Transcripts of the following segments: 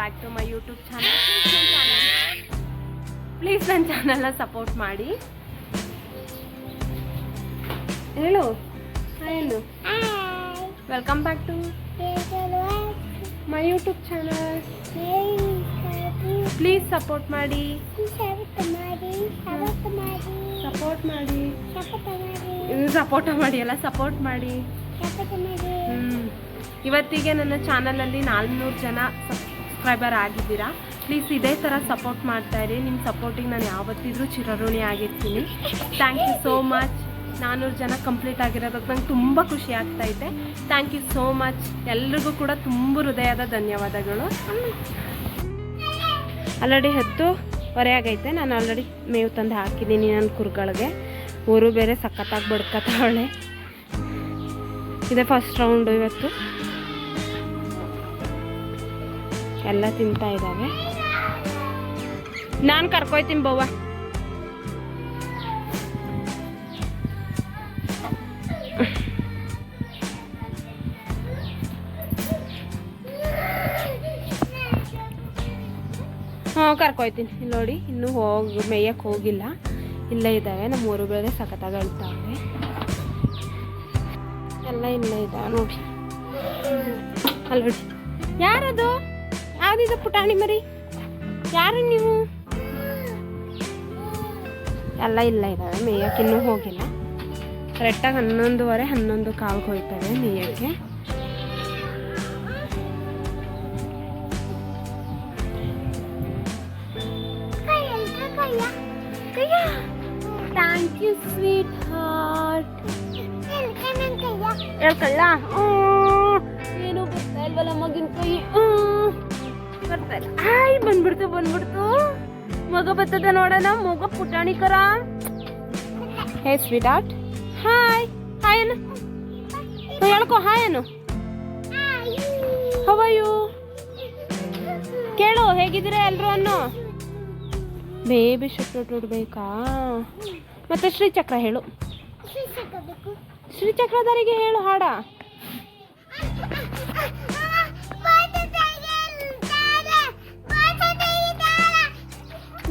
Back to my YouTube channel please ನನ್ನ ಚಾನಲ್ನ support ಮಾಡಿ. ಹೇಳು ಹೇಳು. Welcome back to my YouTube channel please support ಮಾಡಿ. ಸಪೋರ್ಟ್ ಮಾಡಿ. ಸಪೋರ್ಟ್ ಮಾಡಿ ಎಲ್ಲ ಸಪೋರ್ಟ್ ಮಾಡಿ. ಇವತ್ತಿಗೆ ನನ್ನ ಚಾನಲಲ್ಲಿ ನಾಲ್ನೂರು ಜನ ಸಬ್ಸ್ಕ್ರೈಬರ್ ಆಗಿದ್ದೀರಾ? ಪ್ಲೀಸ್ ಇದೇ ಥರ ಸಪೋರ್ಟ್ ಮಾಡ್ತಾ ಇರಿ. ನಿಮ್ಮ ಸಪೋರ್ಟಿಗೆ ನಾನು ಯಾವತ್ತಿದ್ರೂ ಚಿರಋಣಿ ಆಗಿರ್ತೀನಿ. ಥ್ಯಾಂಕ್ ಯು ಸೋ ಮಚ್ ನಾನ್ನೂರು ಜನ ಕಂಪ್ಲೀಟ್ ಆಗಿರೋದಕ್ಕೆ ನಂಗೆ ತುಂಬ ಖುಷಿ ಆಗ್ತಾ ಇದೆ. ಥ್ಯಾಂಕ್ ಯು ಸೋ ಮಚ್ ಎಲ್ರಿಗೂ ಕೂಡ ತುಂಬ ಹೃದಯದ ಧನ್ಯವಾದಗಳು. ಆಲ್ರೆಡಿ ಹತ್ತು ಆಗೈತೆ. ನಾನು ಆಲ್ರೆಡಿ ಮೇವು ತಂದು ಹಾಕಿದ್ದೀನಿ ನನ್ನ ಕುರುಗಳಿಗೆ. ಊರು ಬೇರೆ ಸಖತ್ತಾಗಿ ಬಡ್ಕತ್ತಾವಳೆ ಇದೆ ಫಸ್ಟ್ ರೌಂಡು ಇವತ್ತು. ಎಲ್ಲ ತಿಂತಾ ಇದ್ದಾವೆ. ನಾನು ಕರ್ಕೊಯ್ತೀನಿ ಬವ್ವ. ಹಾಂ ಕರ್ಕೊಯ್ತೀನಿ. ನೋಡಿ, ಇನ್ನೂ ಹೋಗಿ ಮೇಯಕ್ಕೆ ಹೋಗಿಲ್ಲ. ಇಲ್ಲೇ ಇದ್ದಾವೆ ನಮ್ಮ ಊರು ಬೇರೆ ಸಖತ್ತಾಗಿ ಅಳ್ತಾವೆ ಎಲ್ಲ ಇಲ್ಲೇ ಇದ್ದಾವೆ, ನೋಡಿ. ಅಲ್ಲಿ ನೋಡಿ. ಯಾರದು? ಯಾವ್ದಿದೆ ಪುಟಾಣಿ ಮರಿ? ಯಾರು ನೀವು? ಎಲ್ಲ ಇಲ್ಲ ಇದ್ದಾವೆ ಮೇಯಕ್ಕೆ ಇನ್ನೂ ಹೋಗಿಲ್ಲ. ಕರೆಕ್ಟಾಗಿ ಹನ್ನೊಂದುವರೆ, ಹನ್ನೊಂದು ಕಾಲ್ಗೆ ಹೋಯ್ತವೆ ಮೇಯಕ್ಕೆ. ಥ್ಯಾಂಕ್ ಯು ಸ್ವೀಟ್ ಹಾರ್ಟ್ ಹೇಳ್ಕಳ್ಳ ಏನು ಬರ್ತಾ ಇಲ್ವಲ್ಲ ಮಗಿನ ಕೈ? ಹ್ಮ್. ಬರ್ತಾ ಇಲ್ಲ ಹಾಯ್ ಬಂದ್ಬಿಡ್ತು ಬಂದ್ಬಿಡ್ತು. ಮಗ ಬರ್ತದ ನೋಡೋಣ ಮಗ ಪುಟಾಣಿ ಕರ hey sweetheart hi hi ಏನು ಹೇಳ್ಕೊ ಹಾಯ್ ಏನು ಹವಯು ಕೇಳು ಹೇಗಿದ್ರೆ ಎಲ್ರು ಅನ್ನು? ಬೇಬಿ ಶುಕ್ರ ಬೇಕಾ ಮತ್ತೆ ಶ್ರೀಚಕ್ರ ಹೇಳು. ಶ್ರೀಚಕ್ರಧಾರಿಗೆ ಹೇಳು ಹಾಡ.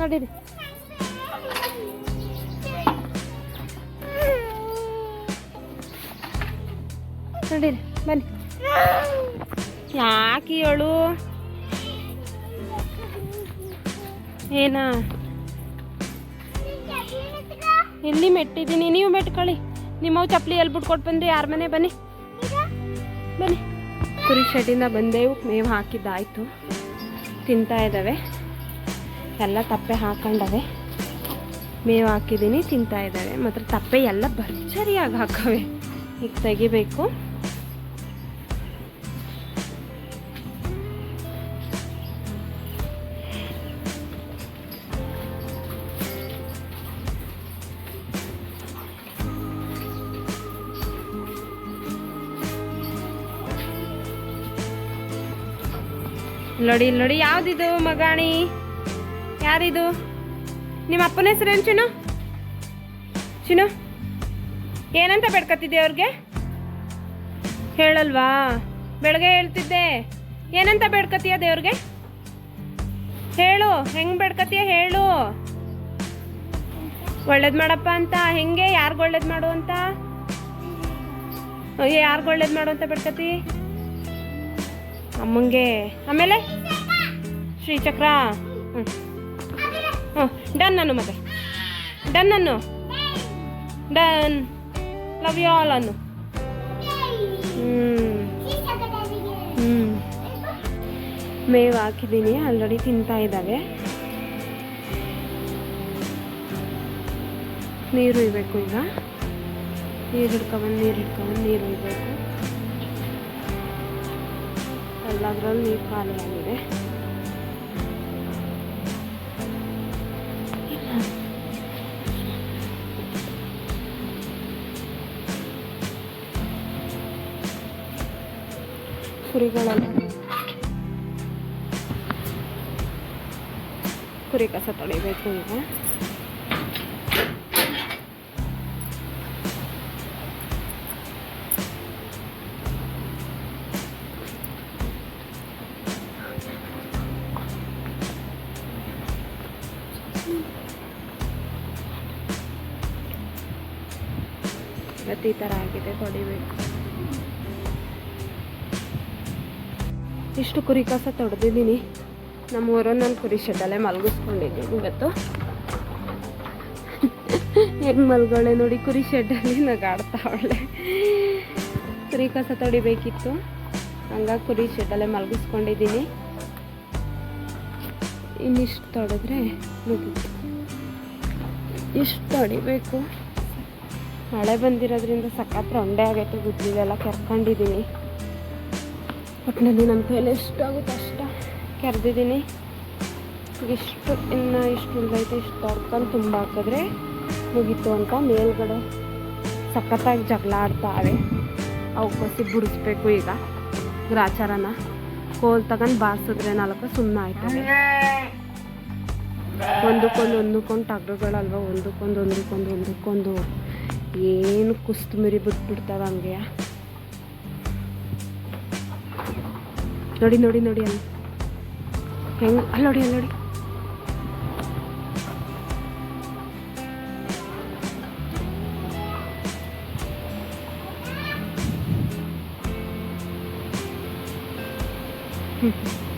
ನಡೀರಿ. ನೋಡಿರಿ, ಬನ್ನಿ. ಯಾಕೆ ಹೇಳು ಏನಾ? ಎಲ್ಲಿ ಮೆಟ್ಟಿದ್ದೀನಿ? ನೀವು ಮೆಟ್ಕೊಳ್ಳಿ. ನಿಮ್ಮವು ಚಪ್ಪಲಿ ಎಲ್ಲಿ ಬಿಟ್ಕೊಟ್ಟು ಬಂದ್ರಿ ಯಾರ ಮನೆ? ಬನ್ನಿ. ಬನ್ನಿ. ಕುರಿ ಶೆಡ್ಡಿಂದ ಬಂದೇವು. ಮೇವು ಹಾಕಿದ್ದಾಯ್ತು. ತಿಂತಾ ಇದ್ದಾವೆ. ಎಲ್ಲ ತಪ್ಪೆ ಹಾಕೊಂಡವೆ. ಮೇವು ಹಾಕಿದ್ದೀನಿ, ತಿಂತಾ ಇದ್ದಾವೆ ಮಾತ್ರ ತಪ್ಪೆ ಎಲ್ಲ ಭರ್ಜರಿಯಾಗಿ ಹಾಕವೆ. ಈಗ ತೆಗಿಬೇಕು. ನೋಡಿ ನೋಡಿ, ಯಾವ್ದಿದು ಮಗಾಣಿ? ಯಾರಿದು? ನಿಮ್ಮ ಅಪ್ಪನ ಹೆಸರೇನು ಚಿನ್ನು? ಚಿನ್ನು, ಏನಂತ ಬೇಡ್ಕೊತಿದ್ದೆ ಅವ್ರಿಗೆ? ಹೇಳಲ್ವಾ? ಬೆಳಗ್ಗೆ ಹೇಳ್ತಿದ್ದೆ. ಏನಂತ ಬೇಡ್ಕತ್ತೀಯ ದೇವ್ರಿಗೆ? ಹೇಳು, ಹೆಂಗ್ ಬೇಡ್ಕತ್ತೀಯ ಹೇಳು. ಒಳ್ಳೇದು ಮಾಡಪ್ಪ ಅಂತ, ಹೆಂಗೆ, ಯಾರಿಗೆ ಒಳ್ಳೇದು ಮಾಡು ಅಂತ? ಯಾರ್ಗ್ ಒಳ್ಳೇದು ಮಾಡು ಅಂತ ಬೇಡ್ಕತಿ? ಅಮ್ಮಂಗೆ, ಆಮೇಲೆ? ಶ್ರೀಚಕ್ರ? ಹ್ಞೂ ಹ್ಞೂ, ಡನ್ ಅನ್ನು ಮತ್ತೆ. ಡನ್ ಅನ್ನು. ಡನ್. ಲವ್ ಯು ಆಲ್ ಅನ್ನು. ಹ್ಞೂ ಮೇವು ಹಾಕಿದ್ದೀನಿ ಆಲ್ರೆಡಿ ತಿಂತಾ ಇದ್ದಾವೆ. ನೀರು ಇರಬೇಕು ಈಗ. ನೀರು ಹಿಡ್ಕೊಬಂದು ನೀರು ಹಿಡ್ಕೊಬಂದು, ನೀರು ಇರಬೇಕು. ಎಲ್ಲದರಲ್ಲಿ ನೀರು ಖಾಲಿ ಆಗಿದೆ ಕುರಿಗಳನ್ನು ಕುರಿ ಕಸ ತೊಳಿಬೇಕು ಈಗ ಇವತ್ತು ಈ ಥರ ಆಗಿದೆ ತೊಡಿಬೇಕು ಇಷ್ಟು ಕುರಿ ಕಸ ತೊಡೆದಿದ್ದೀನಿ. ನಮ್ಮ ನಾನು ಕುರಿ ಶೆಡ್ಡಲ್ಲೇ ಮಲಗಿಸ್ಕೊಂಡಿದ್ದೀನಿ ಇವತ್ತು. ಹೆಂಗೆ ಮಲ್ಗೊಳ್ಳೆ ನೋಡಿ ಕುರಿ ಶೆಡ್ಡಲ್ಲಿ ನಗಾಡ್ತಾವಳೆ ಕುರಿ ಕಸ ತೊಡಿಬೇಕಿತ್ತು. ಹಂಗಾಗಿ ಕುರಿ ಶೆಡ್ಡಲ್ಲೇ ಮಲಗಿಸ್ಕೊಂಡಿದ್ದೀನಿ. ಇನ್ನಿಷ್ಟು ತೊಡೆದ್ರೆ ಮುಗೀತು. ಇಷ್ಟು ತೊಡಿಬೇಕು. ಮಳೆ ಬಂದಿರೋದ್ರಿಂದ ಸಖತ್ ರೊಂಡೆ ಆಗೈತೆ ಗುದ್ದಲಿಗೆಲ್ಲ ಕೆರ್ಕೊಂಡಿದ್ದೀನಿ. ಒಟ್ಟಿನಲ್ಲಿ ನನ್ನ ಕೈಯಲ್ಲಿ ಎಷ್ಟಾಗುತ್ತೆ ಅಷ್ಟ. ಕರೆದಿದ್ದೀನಿ. ಎಷ್ಟು, ಇನ್ನು ಇಷ್ಟು ಉಳಿದೈತೆ ಇಷ್ಟು ತೊಡ್ಕೊಂಡು ತುಂಬ ಹಾಕಿದ್ರೆ ಮುಗೀತು ಅಂತ ಮೇಲ್ಗಡೆ ಸಖತ್ತಾಗಿ ಜಗಳ ಆಡ್ತಾವೆ ಅವಕ್ಕೋಸಿ ಬಿಡಿಸ್ಬೇಕು ಈಗ. ಗ್ರಾಚಾರನ ಕೋಲ್ ತಗೊಂಡು ಬಾರಿಸಿದ್ರೆ ನಾಲ್ಕು ಸುಮ್ಮನೆ ಆಯ್ತವೆ ಒಂದಕ್ಕೊಂದು ಒಂದಕ್ಕೊಂದು ಟಗ್ರುಗಳಲ್ವ ಒಂದಕ್ಕೊಂದು ಒಂದಕ್ಕೊಂದು ಒಂದಕ್ಕೊಂದು. ಏನು ಕುಸ್ತು ಮಿರಿ ಬಿಟ್ಬಿಡ್ತಾವೆ ಹಂಗೆ. ನೋಡಿ ನೋಡಿ ನೋಡಿ ಅಲ್ಲಿ. ಹೆಂಗ್ ಅಲ್ಲಿ ನೋಡಿ ಅಲ್ಲಿ ನೋಡಿ.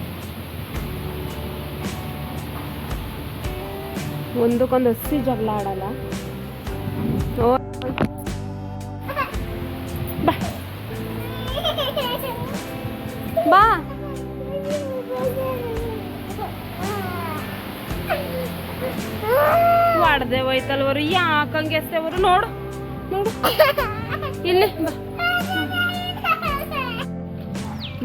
ಒಂದಕ್ಕೊಂದು ಹಸಿ ಜಗಳ ಆಡಲ್ಲ. ಹೊಡ್ದೆ ಹೋಯ್ತಲ್ವರು ಯಾಕಂಗೆ ಎಸ್ತೇವರು ನೋಡು ನೋಡು. ಇಲ್ಲಿ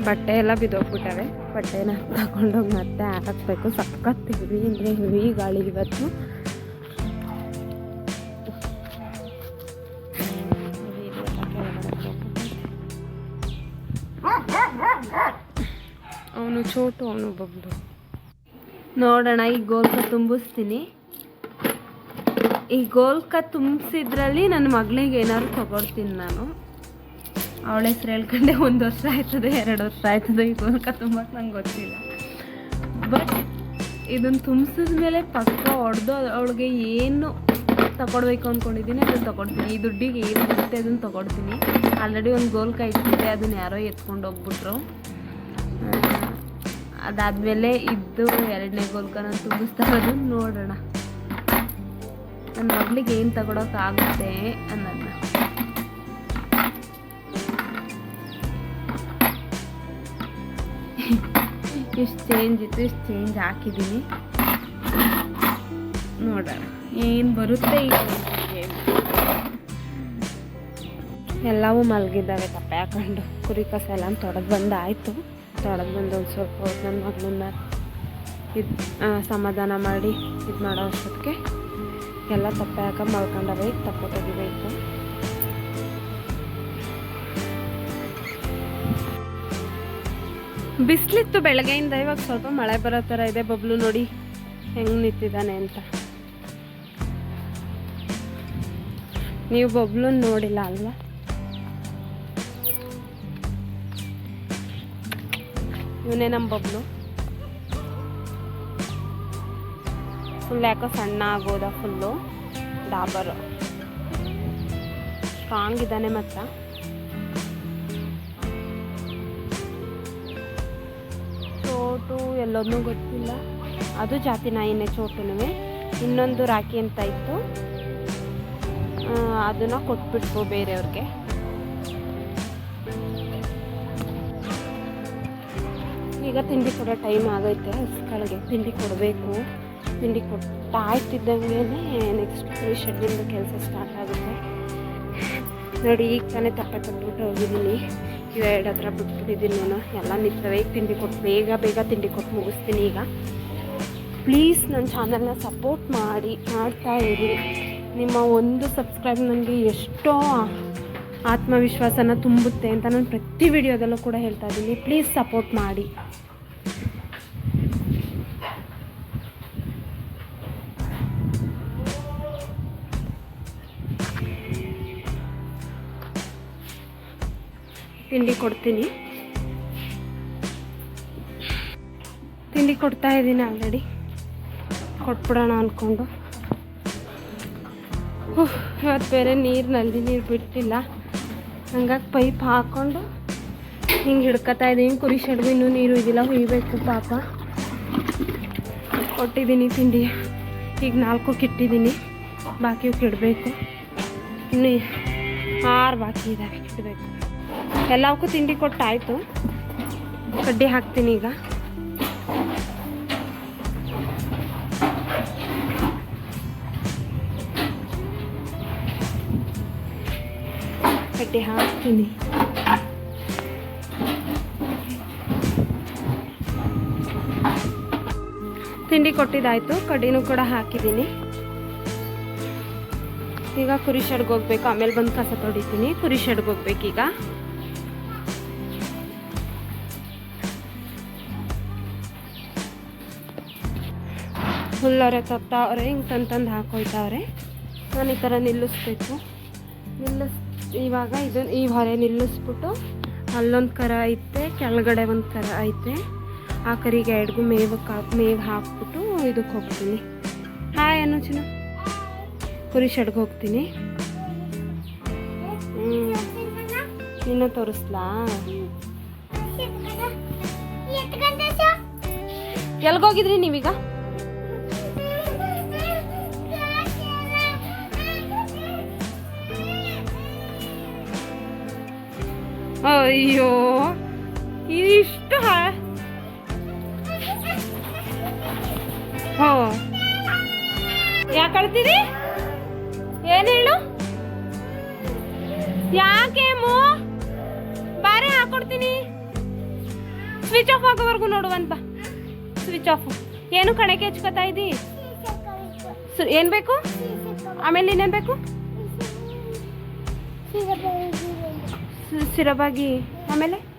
ಬಟ್ಟೆ ಎಲ್ಲ ಬಿದ್ದೋಗ್ಬಿಟ್ಟವೆ. ಬಟ್ಟೆನ ತಗೊಂಡೋಗಿ ಮತ್ತೆ ಹಾಕಬೇಕು ಸಖತ್ ಹೆವಿ ಅಂದರೆ ಗಾಳಿ ಇವತ್ತು. ಅವನು ಚೋಟು, ಅವನು ಬಬ್ಲು ನೋಡೋಣ, ಈ ಗೋಲ್ಕ ತುಂಬಿಸ್ತೀನಿ. ಈ ಗೋಲ್ಕ ತುಂಬಿಸಿದ್ರಲ್ಲಿ ನನ್ನ ಮಗಳಿಗೆ ಏನಾದ್ರು ತಗೊಳ್ತೀನಿ ನಾನು. ಅವಳ ಹೆಸ್ರು ಹೇಳ್ಕೊಂಡೆ ಒಂದು ವರ್ಷ ಆಯ್ತದೆ, ಎರಡು ವರ್ಷ ಆಯ್ತದೆ ಈ ಗೋಲ್ಕ ತುಂಬಕ್ಕೆ ನಂಗೆ ಗೊತ್ತಿಲ್ಲ. ಬಟ್ ಇದನ್ನು ತುಂಬಿಸಿದ ಮೇಲೆ ಪಕ್ಕ ಹೊಡೆದು ಅವಳಿಗೆ ಏನು ತಗೊಡ್ಬೇಕು ಅಂದ್ಕೊಂಡಿದ್ದೀನಿ ಅದನ್ನು ತಗೊಳ್ತೀನಿ. ಈ ದುಡ್ಡಿಗೆ ಏನು ಬರುತ್ತೆ ಅದನ್ನು ತಗೊಳ್ತೀನಿ. ಆಲ್ರೆಡಿ ಒಂದು ಗೋಲ್ಕ ಇಟ್ಟಿದ್ದೆ ಅದನ್ನ ಯಾರೋ ಎತ್ಕೊಂಡು ಹೋಗ್ಬಿಟ್ರು. ಅದಾದಮೇಲೆ ಇದ್ದು ಎರಡನೇ ಗೋಲ್ಕ ನಾನು ತುಂಬಿಸ್ತಾ ಇರೋದು ನೋಡೋಣ. ನನ್ನ ಮಗಳಿಗೆ ಏನು ತಗೊಳಕ್ಕಾಗುತ್ತೆ ಅನ್ನೋದನ್ನ ಇಷ್ಟು ಚೇಂಜ್ ಇತ್ತು, ಇಷ್ಟು ಚೇಂಜ್ ಹಾಕಿದ್ದೀನಿ ನೋಡೋಣ, ಏನು ಬರುತ್ತೆ ಎಲ್ಲವೂ ಮಲಗಿದ್ದಾವೆ ತಪ್ಪೆ ಹಾಕೊಂಡು. ಕುರಿ ಕಸ ಎಲ್ಲ ತೊಡೆದು ಬಂದು ಆಯಿತು. ತೊಡೆದು ಬಂದು ಒಂದು ಸ್ವಲ್ಪ ನನ್ನ ಮಗಳನ್ನ ಇದು ಸಮಾಧಾನ ಮಾಡಿ ಇದು ಮಾಡೋ ಅಷ್ಟೊತ್ತಿಗೆ. ಎಲ್ಲ ತಪ್ಪೆ ಹಾಕ ತಪ್ಪು ತೆಗಿಬೇಕು ಬಿಸಿಲಿತ್ತು ಬೆಳಗ್ಗೆಯಿಂದ, ಇವಾಗ ಸ್ವಲ್ಪ ಮಳೆ ಬರೋ ಥರ ಇದೆ ಬಬ್ಲು ನೋಡಿ. ಹೆಂಗೆ ನಿಂತಿದ್ದಾನೆ ಅಂತ. ನೀವು ಬಬ್ಲು ನೋಡಿಲ್ಲ ಅಲ್ವಾ? ಇವನೇ ನಮ್ಮ ಬಬ್ಲು. ಫುಲ್ ಯಾಕೋ ಸಣ್ಣ ಆಗೋದ ಫುಲ್ಲು ಡಾಬರು ಸ್ಟ್ರಾಂಗ್ ಇದ್ದಾನೆ ಮಾತ್ರ. ಚೋಟು ಎಲ್ಲೊಂದು ಗೊತ್ತಿಲ್ಲ. ಅದು ಜಾತಿ ನಾಯಿನೇ ಚೋಟುನೂ ಇನ್ನೊಂದು ರಾಕಿ ಅಂತ ಇತ್ತು. ಅದನ್ನು ಅದನ್ನ ಕೊಟ್ಬಿಟ್ವು ಬೇರೆಯವ್ರಿಗೆ. ಈಗ ತಿಂಡಿ ಕೊಡೋ ಟೈಮ್ ಆಗೈತೆ. ಹಸ್ಗಳಿಗೆ ತಿಂಡಿ ಕೊಡಬೇಕು. ತಿಂಡಿ ಕೊಟ್ಟಾಯ್ತಿದ್ದಂಗೆ ನೆಕ್ಸ್ಟ್ ಶೆಡ್ಡಿಂದ ಕೆಲಸ ಸ್ಟಾರ್ಟ್ ಆಗುತ್ತೆ. ನೋಡಿ, ಈಗ ತಾನೇ ತಪ್ಪೆ ತಂದ್ಬಿಟ್ಟು ಹೋಗಿದ್ದೀನಿ. ಇವೆರಡು ಹತ್ರ ಬಿಟ್ಬಿಟ್ಟಿದ್ದೀನಿ ನಾನು. ಎಲ್ಲ ನಿಂತವೆ ಈಗ ತಿಂಡಿ ಕೊಟ್ಟು ಬೇಗ ಬೇಗ ತಿಂಡಿ ಕೊಟ್ಟು ಮುಗಿಸ್ತೀನಿ ಈಗ. ಪ್ಲೀಸ್ ನನ್ನ ಚಾನಲ್ನ ಸಪೋರ್ಟ್ ಮಾಡಿ, ಮಾಡ್ತಾ ಇರಿ. ನಿಮ್ಮ ಒಂದು ಸಬ್ಸ್ಕ್ರೈಬ್ ನನಗೆ ಎಷ್ಟೋ ಆತ್ಮವಿಶ್ವಾಸನ ತುಂಬುತ್ತೆ ಅಂತ ನಾನು ಪ್ರತಿ ವಿಡಿಯೋದಲ್ಲೂ ಕೂಡ ಹೇಳ್ತಾ ಇದ್ದೀನಿ. ಪ್ಲೀಸ್ ಸಪೋರ್ಟ್ ಮಾಡಿ. ತಿಂಡಿ ಕೊಡ್ತೀನಿ. ತಿಂಡಿ ಕೊಡ್ತಾ ಇದ್ದೀನಿ ಆಲ್ರೆಡಿ ಕೊಟ್ಬಿಡೋಣ ಅಂದ್ಕೊಂಡು ಇವತ್ತು ಬೇರೆ ನೀರು ನಲ್ಲಿ ನೀರು ಬಿಟ್ಟಿಲ್ಲ ಹಂಗಾಗಿ ಪೈಪ್ ಹಾಕ್ಕೊಂಡು ಹಿಂಗೆ ಹಿಡ್ಕೊತಾ ಇದ್ದೀನಿ. ಕುರಿ ಶೆಡ್ಗೂ ಇನ್ನೂ ನೀರು ಇದಿಲ್ಲ, ಹುಯ್ಬೇಕು ಪಾಪ. ಕೊಟ್ಟಿದ್ದೀನಿ ತಿಂಡಿ. ಈಗ ನಾಲ್ಕು ಕಿಟ್ಟಿದ್ದೀನಿ. ಬಾಕಿ ಇಡಬೇಕು ಇನ್ನು ಆರು ಬಾಕಿ ಇದ್ದಾವೆ ಇಡಬೇಕು ಎಲ್ಲವಕ್ಕೂ ತಿಂಡಿ ಕೊಟ್ಟಾಯಿತು. ಕಡ್ಡಿ ಹಾಕ್ತೀನಿ ಈಗ. ಕಡ್ಡಿ ಹಾಕ್ತೀನಿ. ತಿಂಡಿ ಕೊಟ್ಟಿದ್ದಾಯ್ತು, ಕಡ್ಡಿನೂ ಕೂಡ ಹಾಕಿದ್ದೀನಿ. ಈಗ ಕುರಿ ಶೆಡ್ಗೆ ಹೋಗ್ಬೇಕು, ಆಮೇಲೆ ಬಂದು ಕಸ ತೊಡಿತೀನಿ ಕುರಿ ಶೆಡ್ಗೆ ಹೋಗ್ಬೇಕೀಗ. ಹುಲ್ಲವರೆ ತಪ್ತಾವ್ರೆ, ಹಿಂಗೆ ತಂದು ತಂದು ಹಾಕೋಯ್ತಾವ್ರೆ. ನಾನು ಈ ಥರ ನಿಲ್ಲಿಸ್ಬೇಕು. ನಿಲ್ಲಿಸ್ ಇವಾಗ ಇದು ಈ ಹೊರೆ ನಿಲ್ಲಿಸ್ಬಿಟ್ಟು ಅಲ್ಲೊಂದು ಕರ ಐತೆ, ಕೆಳಗಡೆ ಒಂದು ಕರ ಐತೆ. ಆ ಕರಿಗೆ ಎರಡ್ಗೂ ಮೇವಕ್ಕೆ ಹಾಕಿ ಮೇವು ಹಾಕ್ಬಿಟ್ಟು ಇದಕ್ಕೆ ಹೋಗ್ತೀನಿ. ಹಾಯ್ ಏನು ಚಿನ್ನ ಕುರಿ ಶೆಡ್ಗೆ ಹೋಗ್ತೀನಿ. ಇನ್ನೂ ತೋರಿಸ್ಲಾ? ಎಲ್ಗೋಗಿದ್ರಿ ನೀವೀಗ? ಅಯ್ಯೋ ಇಷ್ಟು ಹಾ. ಯಾಕೆ ಅಳ್ತೀರಿ ಏನು ಹೇಳು? ಯಾಕೇಮು ಬಾರೆ ಹಾಕೊಡ್ತೀನಿ. ಸ್ವಿಚ್ ಆಫ್ ಆಗೋವರೆಗೂ ನೋಡುವಂತ ಸ್ವಿಚ್ ಆಫ್ ಏನು ಕಣಕ್ಕೆ ಹಚ್ಕೋತಾ ಇದ್ದಿ? ಏನ್ ಬೇಕು? ಆಮೇಲೆ ಇನ್ನೇನು ಬೇಕು? ಸಿ- ಸಿರಬಾಗಿ ಆಮೇಲೆ?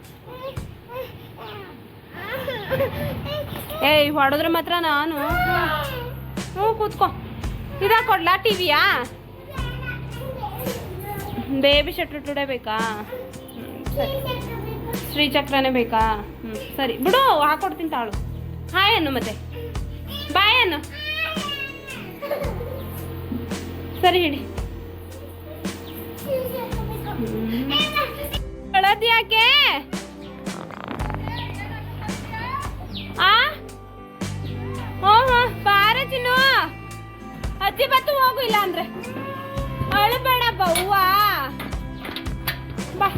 ಏಯ್, ಹೊಡೆದ್ರೆ ಮಾತ್ರ ನಾನು. ಹ್ಞೂ, ಕೂತ್ಕೋ. ಇದಾ ಕೊಡ್ಲಾ ಟಿವಿಯಾ? ಬೇಬಿ ಶಟ್ರು ಟುಡೇ ಬೇಕಾ? ಸರಿ. ಶ್ರೀಚಕ್ರನೇ ಬೇಕಾ? ಹ್ಞೂ ಸರಿ. ಬಿಡು, ಹಾಕೊಡ್ತೀನಿ ತಾಳು. ಹಾಯ್ ಅನ್ನು ಮತ್ತೆ. ಬಾಯ್ ಅನ್ನು. ಸರಿ, ಹಿಡಿ. ಅಳದ್ ಯಾಕೆ? ಆ? ಹೋ ಹೋ ಬಾರ ಚಿನ್ನು. ಅಜ್ಜಿ ಬತ್ತು ಹೋಗು ಇಲ್ಲ ಅಂದ್ರೆ. ಅಳಬೇಡ ಬವ್ವ. ಬಾ.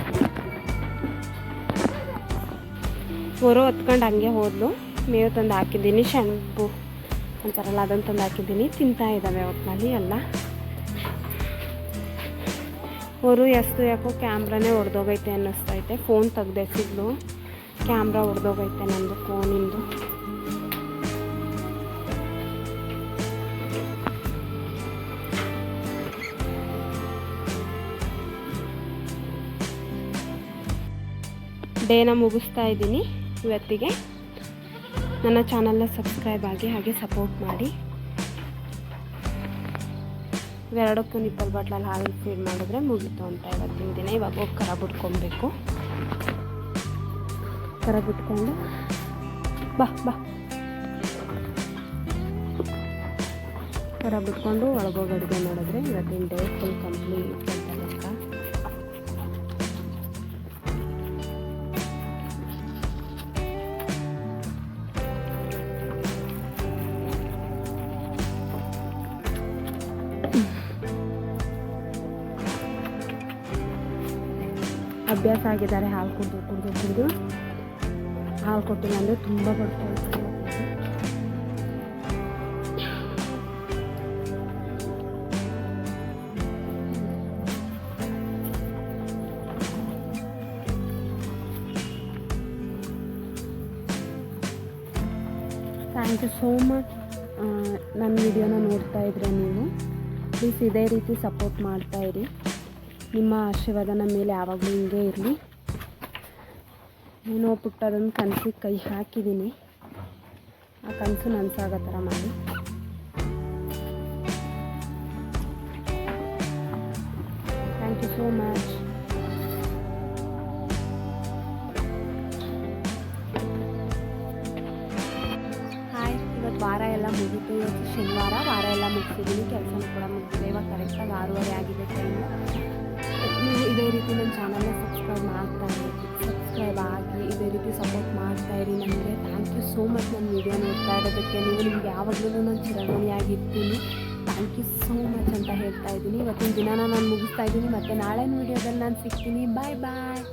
ಹೊರ ಹೊತ್ಕೊಂಡು ಹಂಗೆ ಹೋದ್ಲು. ಮೇವು ತಂದು ಹಾಕಿದ್ದೀನಿ ಶೆಣಬು ಅಂತಾರಲ್ಲ ಅದನ್ನು ತಂದು ಹಾಕಿದ್ದೀನಿ. ತಿಂತಾ ಇದ್ದಾವೆ ಒಟ್ಟಿನಲ್ಲಿ ಎಲ್ಲ. ಅವರು ಎಷ್ಟು ಯಾಕೋ ಕ್ಯಾಮ್ರಾನೇ ಹೊಡೆದೋಗೈತೆ ಅನ್ನಿಸ್ತೈತೆ ಫೋನ್ ತೆಗ್ದೆ ಸಿಗ್ಲು. ಕ್ಯಾಮ್ರಾ ಹೊಡೆದೋಗೈತೆ ನಂದು ಫೋನಿಂದು ಡೇನ ಮುಗಿಸ್ತಾ ಇದ್ದೀನಿ ಇವತ್ತಿಗೆ. ನನ್ನ ಚಾನಲ್ನ ಸಬ್ಸ್ಕ್ರೈಬ್ ಆಗಿ ಹಾಗೆ ಸಪೋರ್ಟ್ ಮಾಡಿ. ಇವೆರಡಕ್ಕೂ ನಿಪ್ಪಲ್ ಬಾಟ್ಲಲ್ಲಿ ಹಾಲು ಫೀಡ್ ಮಾಡಿದ್ರೆ ಮುಗೀತು ಅಂತ ಇವತ್ತಿನ ದಿನ. ಇವಾಗ ಹೋಗಿ ಕರ ಬಿಟ್ಕೊಬೇಕು. ಕರ ಬಿಟ್ಕೊಂಡು ಬಾ ಬಾ. ಕರ ಬಿಟ್ಕೊಂಡು ಒಳಗೋಗಿ ಅಡುಗೆ ಮಾಡಿದ್ರೆ ಇವತ್ತಿನ ಡೇ ಫುಲ್ ಕಂಪ್ಲೀಟ್ ಅಭ್ಯಾಸ ಆಗಿದ್ದಾರೆ ಹಾಲು ಕುಡಿದು ಕುಡಿದು ಕುಡಿದು. ಹಾಲು ಕೊಟ್ಟಿಲ್ಲ ಅಂದರೆ ತುಂಬ ಥ್ಯಾಂಕ್ ಯು ಸೋ ಮಚ್ ನನ್ನ ವಿಡಿಯೋನ ನೋಡ್ತಾ ಇದ್ರೆ ನೀವು. ಪ್ಲೀಸ್ ಇದೇ ರೀತಿ ಸಪೋರ್ಟ್ ಮಾಡ್ತಾ ಇರಿ. ನಿಮ್ಮ ಆಶೀರ್ವಾದ ನಮ್ಮ ಮೇಲೆ ಯಾವಾಗಲೂ ಹಿಂಗೆ ಇರಲಿ. ಏನೋ ಪುಟ್ಟದೊಂದು ಕನಸಿಗೆ ಕೈ ಹಾಕಿದ್ದೀನಿ. ಆ ಕನಸು ನನಸಾಗೋ ಥರ ಮಾಡಿ. ಥ್ಯಾಂಕ್ ಯು ಸೋ ಮಚ್ ವಾರ ಎಲ್ಲ ಮುಗಿತು. ಇವತ್ತು ಶನಿವಾರ, ವಾರ ಎಲ್ಲ ಮುಗಿಸಿದ್ದೀನಿ. ಕೆಲಸನೂ ಕೂಡ ಮುಗಿಸಿದೆ ಇವಾಗ ಕರೆಕ್ಟಾಗಿ ಆರೂವರೆ ಆಗಿದೆ ಟೈಮು ನೀವು ಇದೇ ರೀತಿ ನನ್ನ ಚಾನಲ್ನ ಸಬ್ಸ್ಕ್ರೈಬ್ ಮಾಡ್ತಾ ಇರಿ. ಸಬ್ಸ್ಕ್ರೈಬ್ ಆಗಿ ಇದೇ ರೀತಿ ಸಪೋರ್ಟ್ ಮಾಡ್ತಾ ಇರಿ. ನನಗೆ ಥ್ಯಾಂಕ್ ಯು ಸೋ ಮಚ್ ನನ್ನ ವಿಡಿಯೋ ನೋಡ್ತಾ ಇರೋದಕ್ಕೆ. ನೀವು ನಿಮ್ಗೆ ಯಾವಾಗಲೂ ನಾನು ಚಿರಋಣಿಯಾಗಿರ್ತೀನಿ. ಥ್ಯಾಂಕ್ ಯು ಸೋ ಮಚ್ ಅಂತ ಹೇಳ್ತಾ ಇದ್ದೀನಿ. ಇವತ್ತಿನ ದಿನ ನಾನು ಮುಗಿಸ್ತಾ ಇದ್ದೀನಿ. ಮತ್ತು ನಾಳೆ ವಿಡಿಯೋದಲ್ಲಿ ನಾನು ಸಿಗ್ತೀನಿ. ಬಾಯ್ ಬಾಯ್